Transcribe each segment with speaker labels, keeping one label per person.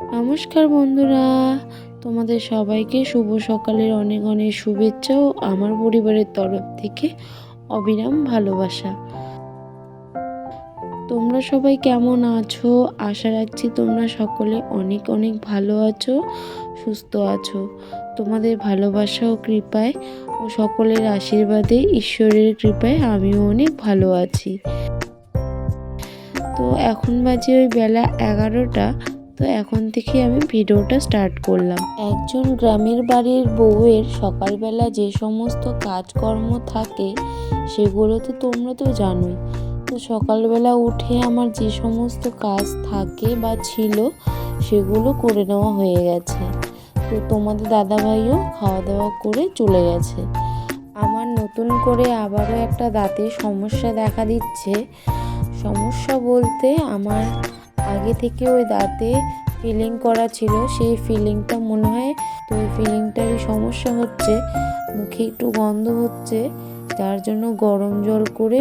Speaker 1: নমস্কার বন্ধুরা, তোমাদের সবাইকে শুভ সকালের অনেক অনেক শুভেচ্ছা ও আমার পরিবারের তরফ থেকে অবিরাম ভালোবাসা। তোমরা সবাই কেমন আছো? আশা রাখছি তোমরা সকলে অনেক অনেক ভালো আছো, সুস্থ আছো। তোমাদের ভালোবাসা ও কৃপায় ও সকলের আশীর্বাদে, ঈশ্বরের কৃপায় আমিও অনেক ভালো আছি। তো এখন বাজে ওই বেলা এগারোটা। তো এখন থেকে আমি ভিডিওটা স্টার্ট করলাম। একজন গ্রামের বাড়ির বউয়ের সকালবেলা যে সমস্ত কাজকর্ম থাকে, সেগুলো তো তোমরা তো জানোই। তো সকালবেলা উঠে আমার যে সমস্ত কাজ থাকে বা ছিল, সেগুলো করে নেওয়া হয়ে গেছে। তো তোমাদের দাদাভাইও খাওয়া দাওয়া করে চলে গেছে। আমার নতুন করে আবারও একটা দাঁতের সমস্যা দেখা দিচ্ছে। সমস্যা বলতে আমার আগে থেকে ওই দাঁতে ফিলিং করা ছিল, সেই ফিলিংটা মনে হয় তো ওই ফিলিংটারই সমস্যা হচ্ছে। মুখে একটু গন্ধ হচ্ছে, যার জন্য গরম জল করে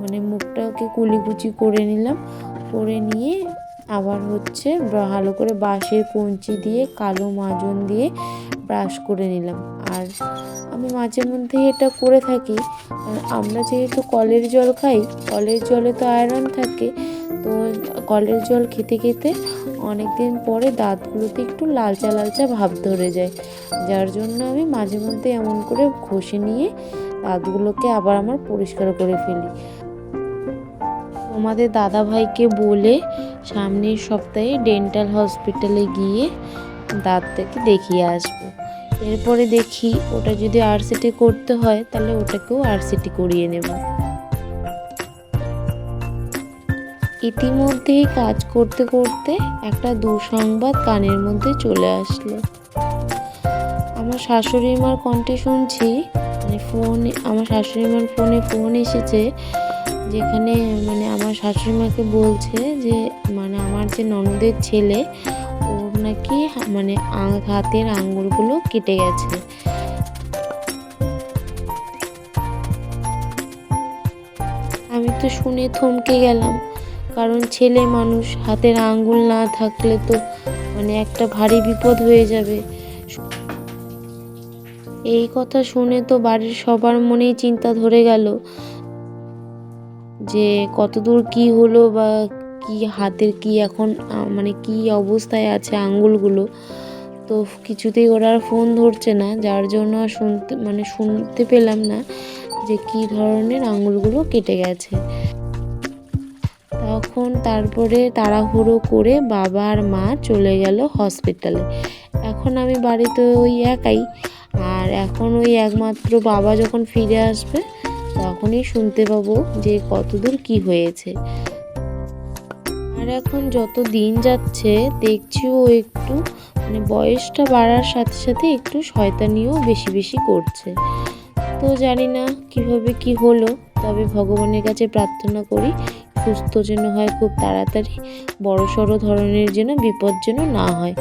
Speaker 1: মানে মুখটাকে কুলিকুচি করে নিলাম। করে নিয়ে আবার হচ্ছে ভালো করে বাঁশের কঞ্চি দিয়ে, কালো মাজন দিয়ে ব্রাশ করে নিলাম। আর আমি মাঝে মধ্যে এটা করে থাকি। আমরা যেহেতু কলের জল খাই, কলের জলে তো আয়রন থাকে তো কলের জল খেতে খেতে অনেক দিন পরে দাঁতগুলোতে একটু লালচা লালচা ভাব ধরে যায়। যার জন্য আমি মাঝে মধ্যে এমন করে ঘষে নিয়ে দাঁতগুলোকে আবার আমার পরিষ্কার করে ফেলি। তোমাদের দাদা ভাইকে বলে সামনের সপ্তাহে ডেন্টাল হসপিটালে গিয়ে দাঁতটাকে দেখিয়ে আসব। এরপরে দেখি ওটা যদি আরসিটি করতে হয়, তাহলে ওটাকেও আরসিটি করিয়ে নেব। ইতিমধ্যেই কাজ করতে করতে একটা দুঃসংবাদ কানের মধ্যে চলে আসলো। আমার শাশুড়ি মার কণ্ঠে শুনছি মানে ফোন, আমার শাশুড়ি মার ফোনে ফোন এসেছে যেখানে মানে আমার শাশুড়ি মাকে বলছে যে মানে আমার যে ননদের ছেলে, ওর নাকি মানে হাতের আঙ্গুলগুলো কেটে গেছে। আমি তো শুনে থমকে গেলাম। কারণ ছেলে মানুষ, হাতের আঙ্গুল না থাকলে তো মানে একটা ভারী বিপদ হয়ে যাবে। এই কথা শুনে তো বাড়ির সবার মনেই চিন্তা ধরে গেল যে কতদূর কি হলো বা কি হাতের কি এখন মানে কি অবস্থায় আছে আঙ্গুলগুলো। তো কিছুতেই ওরা আর ফোন ধরছে না, যার জন্য শুনতে মানে শুনতে পেলাম না যে কি ধরনের আঙ্গুলগুলো কেটে গেছে। তখন তারপরে তাড়াহুড়ো করে বাবা আর মা চলে গেল হসপিটালে এখন আমি বাড়িতে ওই একাই। আর এখন ওই একমাত্র বাবা যখন ফিরে আসবে, তখনই শুনতে পাবো যে কতদূর কি হয়েছে। আর এখন যত দিন যাচ্ছে, দেখছি ও একটু মানে বয়সটা বাড়ার সাথে সাথে একটু শয়তানিও বেশি বেশি করছে। তো জানি না কীভাবে কি হলো, তবে ভগবানের কাছে প্রার্থনা করি সুস্থ যেন হয়, খুব তাড়াতাড়ি বড় সড়ো ধরনের যেন বিপদ যেন না হয়।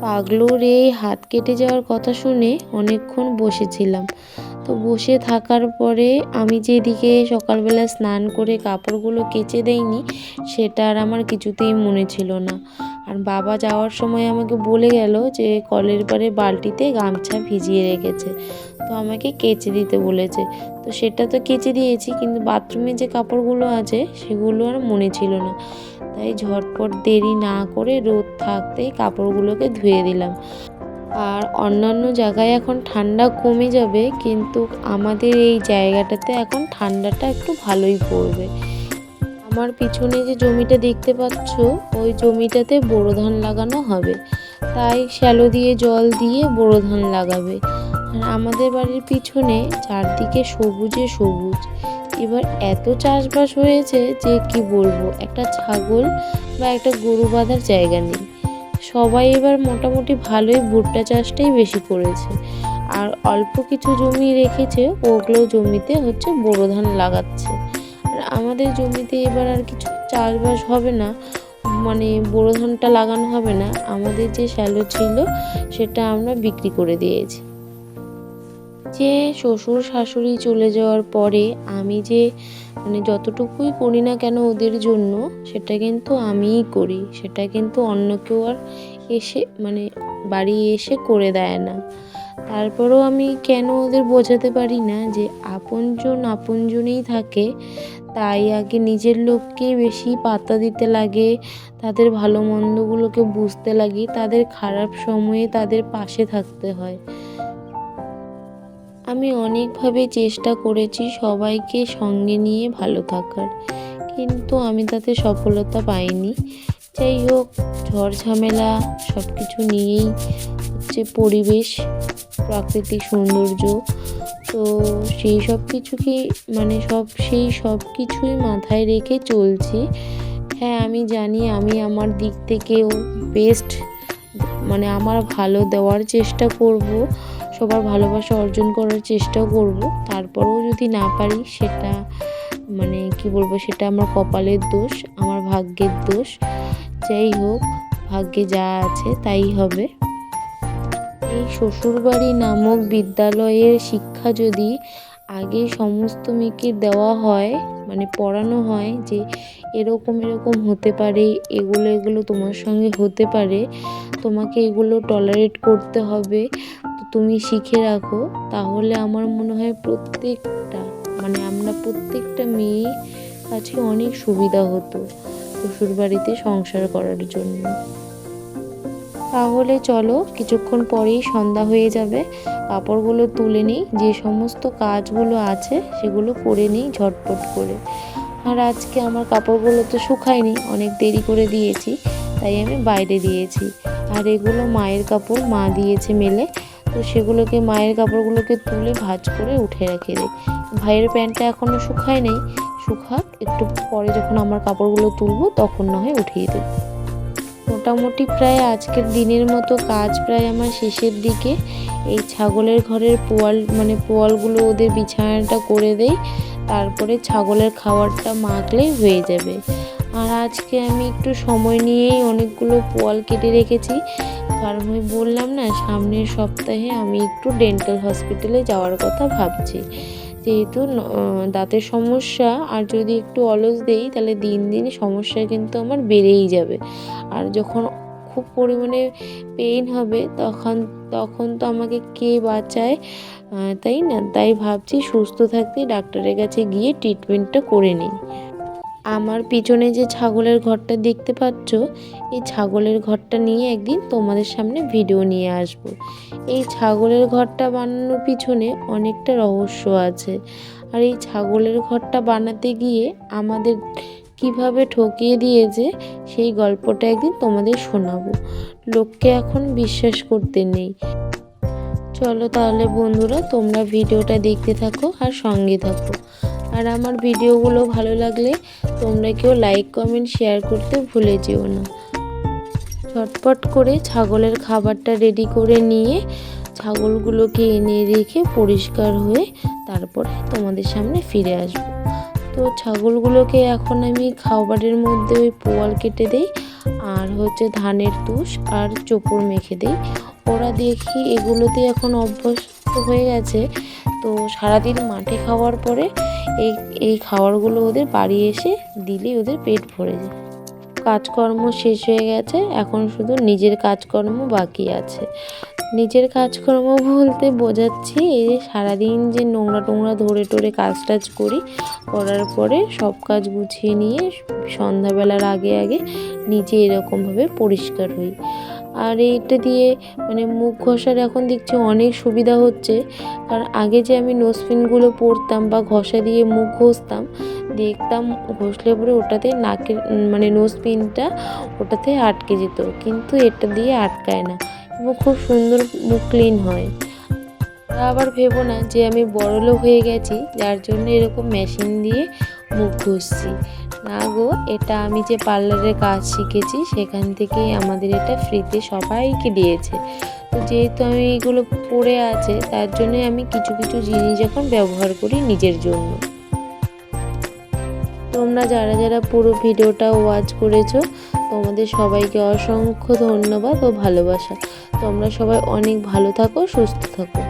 Speaker 1: পাগলোর এই হাত কেটে যাওয়ার কথা শুনে অনেকক্ষণ বসেছিলাম। তো বসে থাকার পরে আমি যেদিকে সকালবেলা স্নান করে কাপড়গুলো কেচে দেইনি, সেটা আর আমার কিছুতেই মনে ছিল না। আর বাবা যাওয়ার সময় আমাকে বলে গেল যে কলের পারে বালতিতে গামছা ভিজিয়ে রেখেছে। তো আমাকে কেচে দিতে বলেছে। তো সেটা তো কেচে দিয়েছি, কিন্তু বাথরুমে যে কাপড়গুলো আছে সেগুলো আর মনে ছিল না। তাই ঝটপট দেরি না করে রোদ থাকতেই কাপড়গুলোকে ধুয়ে দিলাম। আর অন্যান্য জায়গায় এখন ঠান্ডা কমে যাবে, কিন্তু আমাদের এই জায়গাটাতে এখন ঠান্ডাটা একটু ভালোই পড়বে। আমার পিছনে যে জমিটা দেখতে পাচ্ছ, ওই জমিটাতে বোরো ধান লাগানো হবে। তাই শ্যালো দিয়ে জল দিয়ে বোরো ধান লাগাবে। আর আমাদের বাড়ির পিছনে চারদিকে সবুজে সবুজ। এবার এত চাষবাস হয়েছে যে কি বলব, একটা ছাগল বা একটা গরু বাঁধার জায়গা নেই। সবাই এবার মোটামুটি ভালোই ভুট্টা চাষটাই বেশি করেছে। আর অল্প কিছু জমি রেখেছে, ওগুলো জমিতে হচ্ছে বোরো ধান লাগাচ্ছে। আমাদের জমিতে এবার আর কিছু চাষবাস হবে না মানে বোরো ধানটা লাগানো হবে না, আমাদের যে শ্যালো ছিল সেটা আমরা বিক্রি করে দিয়েছি। যে শ্বশুর শাশুড়ি চলে যাওয়ার পরে আমি যে মানে যতটুকুই করি না কেন ওদের জন্য, সেটা কিন্তু আমিই করি, সেটা কিন্তু অন্য কেউ আর এসে মানে বাড়ি এসে করে দেয় না। তারপরেও আমি কেন ওদের বোঝাতে পারি না যে আপনজন আপনজনেই থাকে, তাই আগে নিজের লোককেই বেশি পাত্তা দিতে লাগে, তাদের ভালো মন্দগুলোকে বুঝতে লাগে, তাদের খারাপ সময়ে তাদের পাশে থাকতে হয়। আমি অনেকভাবে চেষ্টা করেছি সবাইকে সঙ্গে নিয়ে ভালো থাকার, কিন্তু আমি তাতে সফলতা পাইনি। যাই হোক ঝড় ঝামেলা সব কিছু নিয়েই হচ্ছে পরিবেশ, প্রাকৃতিক সৌন্দর্য, তো সেই সব কিছুকে মানে সব, সেই সব কিছুই মাথায় রেখে চলছি। হ্যাঁ আমি জানি আমি আমার দিক থেকেও বেস্ট মানে আমার ভালো দেওয়ার চেষ্টা করব, সবার ভালোবাসা অর্জন করার চেষ্টা করব। তারপরেও যদি না পারি, সেটা মানে কি বলব, সেটা আমার কপালের দোষ, আমার ভাগ্যের দোষ। যাই হোক, ভাগ্যে যা আছে তাই হবে। এই শ্বশুরবাড়ি নামক বিদ্যালয়ের শিক্ষা যদি আগে সমস্ত মেয়েকে দেওয়া হয় মানে পড়ানো হয় যে এরকম এরকম হতে পারে, এগুলো এগুলো তোমার সঙ্গে হতে পারে, তোমাকে এগুলো টলারেট করতে হবে, তো তুমি শিখে রাখো, তাহলে আমার মনে হয় প্রত্যেকটা মানে আমরা প্রত্যেকটা মেয়ে কাছে অনেক সুবিধা হতো শ্বশুরবাড়িতে সংসার করার জন্য। তাহলে চলো, কিছুক্ষণ পরেই সন্ধ্যা হয়ে যাবে। কাপড়গুলো তুলে নিই, যে সমস্ত কাজগুলো আছে সেগুলো করে নিই ঝটপট করে। আর আজকে আমার কাপড়গুলো তো শুকায়নি, অনেক দেরি করে দিয়েছি, তাই আমি বাইরে দিয়েছি। আর এগুলো মায়ের কাপড়, মা দিয়েছে মেলে। তো সেগুলোকে, মায়ের কাপড়গুলোকে তুলে ভাজ করে উঠে রেখে দিই। ভাইয়ের প্যান্টটা এখনও শুকায় নেই, শুকাক, একটু পরে যখন আমার কাপড়গুলো তুলবো, তখন না হয় উঠিয়ে দেবো। মোটামুটি প্রায় আজকের দিনের মতো কাজ প্রায় আমার শেষের দিকে। এই ছাগলের ঘরের পোয়াল মানে পোয়ালগুলো ওদের বিছানাটা করে দেই, তারপরে ছাগলের খাবারটা মাখলেই হয়ে যাবে। আর আজকে আমি একটু সময় নিয়েই অনেকগুলো পোয়াল কেটে রেখেছি। কারণ আমি বললাম না, সামনের সপ্তাহে আমি একটু ডেন্টাল হসপিটালে যাওয়ার কথা ভাবছি। যেহেতু দাঁতের সমস্যা, আর যদি একটু অলস দেই, তাহলে দিন দিন সমস্যা কিন্তু আমার বেড়েই যাবে। আর যখন খুব পরিমাণে পেইন হবে, তখন তখন তো আমাকে কে বাঁচায়? তাই না? তাই ভাবছি সুস্থ থাকতে ডাক্তারের কাছে গিয়ে ট্রিটমেন্টটা করে নিই। আমার পিছনে যে ছাগলের ঘরটা দেখতে পাচ্ছ, এই ছাগলের ঘরটা নিয়ে একদিন তোমাদের সামনে ভিডিও নিয়ে আসব। এই ছাগলের ঘরটা বানানোর পিছনে অনেকটা রহস্য আছে। আর এই ছাগলের ঘরটা বানাতে গিয়ে আমাদের কীভাবে ঠকিয়ে দিয়েছে, সেই গল্পটা একদিন তোমাদের শোনাবো। লোককে এখন বিশ্বাস করতে নেই। চলো তাহলে বন্ধুরা, তোমরা ভিডিওটা দেখতে থাকো আর সঙ্গে থাকো। আর আমার ভিডিওগুলো ভালো লাগলে তোমরা কেউ লাইক, কমেন্ট, শেয়ার করতে ভুলে যেও না। ঝটপট করে ছাগলের খাবারটা রেডি করে নিয়ে ছাগলগুলোকে এনে রেখে পরিষ্কার হয়ে তারপরে তোমাদের সামনে ফিরে আসব। তো ছাগলগুলোকে এখন আমি খাবারের মধ্যে ওই পোয়াল কেটে দেই, আর হচ্ছে ধানের তুষ আর চোপড় মেখে দেই। ওরা দেখি এগুলোতে এখন অভ্যস্ত হয়ে গেছে, তো সারাদিন মাঠে খাওয়ার পরে এই এই খাবারগুলো ওদের বাড়ি এসে দিলেই ওদের পেট ভরে যায়। কাজকর্ম শেষ হয়ে গেছে, এখন শুধু নিজের কাজকর্ম বাকি আছে। নিজের কাজকর্ম বলতে বোঝাচ্ছি, এই যে সারাদিন যে নোংরা টোংরা ধরে টরে কাজ টাজ করি, করার পরে সব কাজ গুছিয়ে নিয়ে সন্ধ্যাবেলার আগে আগে নিজে এরকমভাবে পরিষ্কার হই। আর এইটা দিয়ে মানে মুখ ঘষার এখন দেখছি অনেক সুবিধা হচ্ছে। কারণ আগে যে আমি নোসপিনগুলো পরতাম বা ঘষা দিয়ে মুখ ঘষতাম, দেখতাম ঘষলে পরে ওটাতে নাকের মানে নোসপিনটা ওটাতে আটকে যেত। কিন্তু এটা দিয়ে আটকায় না এবং খুব সুন্দর মুখ ক্লিন হয়। আবার ভেবো না যে আমি বড়লোক হয়ে গেছি, যার জন্য এরকম মেশিন দিয়ে মুখ ঘষছি। না গো, এটা আমি যে পার্লারের কাজ শিখেছি, সেখান থেকেই আমাদের এটা ফ্রিতে সবাইকে দিয়েছে। তো যেহেতু আমি এগুলো পড়ে আছে, তার জন্য আমি কিছু কিছু জিনিস এখন ব্যবহার করি নিজের জন্য। তোমরা যারা যারা পুরো ভিডিওটা ওয়াচ করেছ, তোমাদের সবাইকে অসংখ্য ধন্যবাদ ও ভালোবাসা। তোমরা সবাই অনেক ভালো থাকো, সুস্থ থাকো।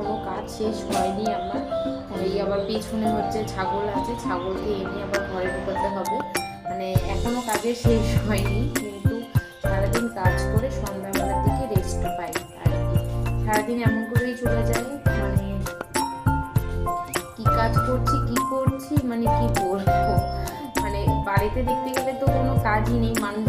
Speaker 1: এখনও কাজ শেষ হয়নি আমার। এই আবার পিছনে হচ্ছে ছাগল আছে, ছাগলকে এনে আবার ঘরে ঢুকাতে হবে। মানে এখনও কাজের শেষ হয়নি, কিন্তু সারাদিন কাজ করে সন্ধ্যাবেলার দিকে রেস্ট পাই আর কি। সারাদিন এমন করেই চলে যায় মানে কি কাজ করছি, কি করছি মানে কি বলব? মানে বাড়িতে দেখতে গেলে তো কোনো কাজই নেই মানুষ